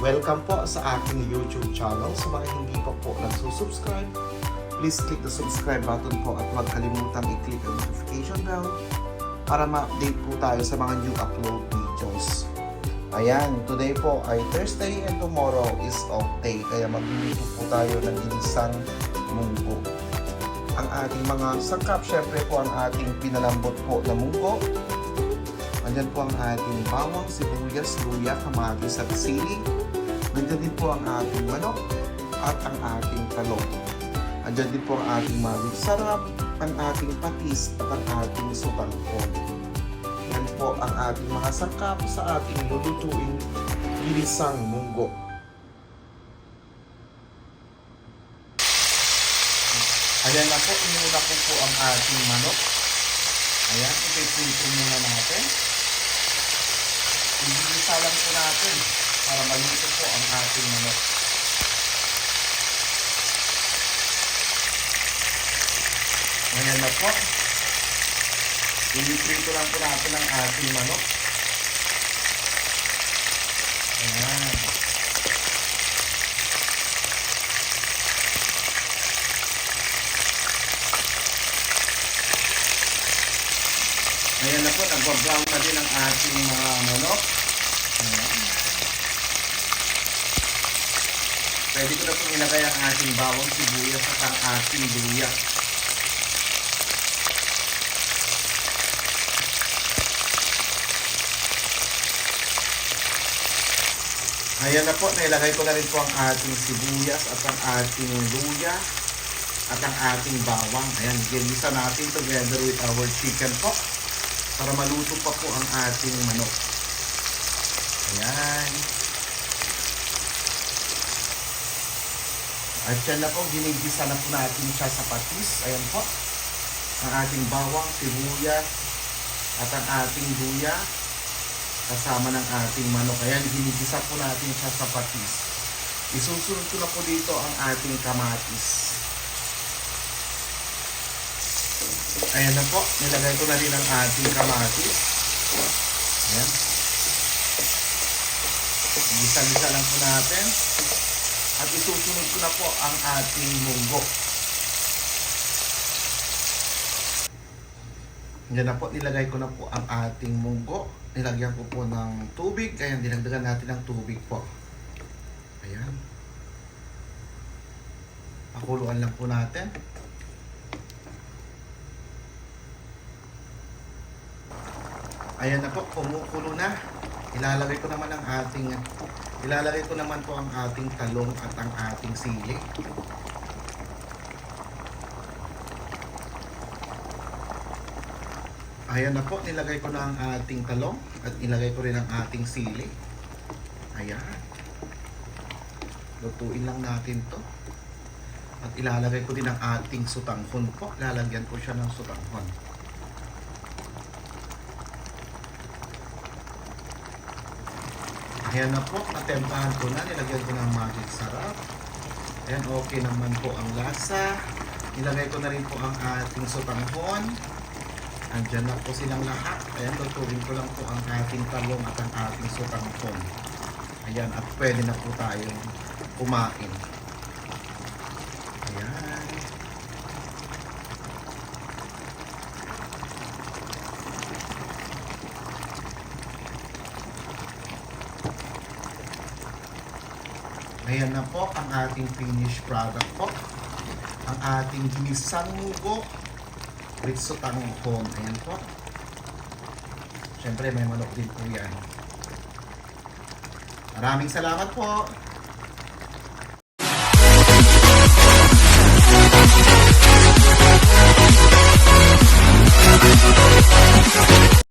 Welcome po sa aking YouTube channel. Sa mga hindi pa po nagsusubscribe, please click the subscribe button po at huwag kalimutang i-click ang notification bell para ma-update po tayo sa mga new upload videos. Ayan, today po ay Thursday and tomorrow is off day. Kaya magluluto po tayo ng ginisang munggo. Ang ating mga sangkap, syempre po ang ating pinalambot po na munggo. Andyan po ang ating bawang, sibuyas, luya, kamatis at sili. Nandiyan din po ang ating manok at ang ating talong. Andyan din po ang ating maging sarap, ang ating patis at ang ating sutangkon. Yan po ang ating mga sangkap sa ating lulutuin ginisang munggo. Ayan na po, inuna ko po ang ating manok. Ayan, ipiprito muna natin. Igigisa lang po natin para maluto po ang ating manok. Ayan na po. Iniprito lang po natin ang ating manok. Ayan. Ayan na po, nagwa-brown na din ang ating mga manok. Ayan. Pwede ko na pong ilagay ang ating bawang sibuyas at ang ating luya. Ayan na po, nailagay ko na rin po ang ating sibuyas at ang ating luya at ang ating bawang. Ayan, ginisa natin together with our chicken po para maluto pa po ang ating manok. Ayan. At yan na po, ginigisa na po natin siya sa patis. Ayan po. Ang ating bawang, sibuyas, at ang ating luya kasama ng ating manok. Ayan, ginigisa po natin siya sa patis. Isusunod ko na po dito ang ating kamatis. Ayan na po, nilagay ko na rin ang ating kamatis. Ayan. Gisa-gisa lang po natin. At isusunod ko na po ang ating munggo. Yan na po, nilagay ko na po ang ating munggo. Nilagyan ko po ng tubig. Ayan, dinagdagan natin ng tubig po. Ayan. Pakuluan lang po natin. Ayan na po, kumukulo na. Ilalagay ko naman ang ating ilalagay ko naman po ang ating talong at ang ating sili. Ayan na po, nilagay ko na ang ating talong at ilagay ko rin ang ating sili. Ayan. Lutuin lang natin to. At ilalagay ko din ang ating sutanghon po. Lalagyan ko siya ng sutanghon. Ayan na po, natemplahan ko na. Nilagyan ko ng magic sarap. Ayan, okay naman po ang lasa. Nilagay ko na rin po ang ating sutanghon. Andyan na po silang lahat. Ayan, lutuin ko lang po ang ating talong at ang ating sutanghon. Ayan, at pwede na po tayong kumain. Ayan. Ayan na po ang ating finished product po. Ang ating ginisang mugo with sutanghon. Ayan po. Siyempre may manok din po yan. Maraming salamat po.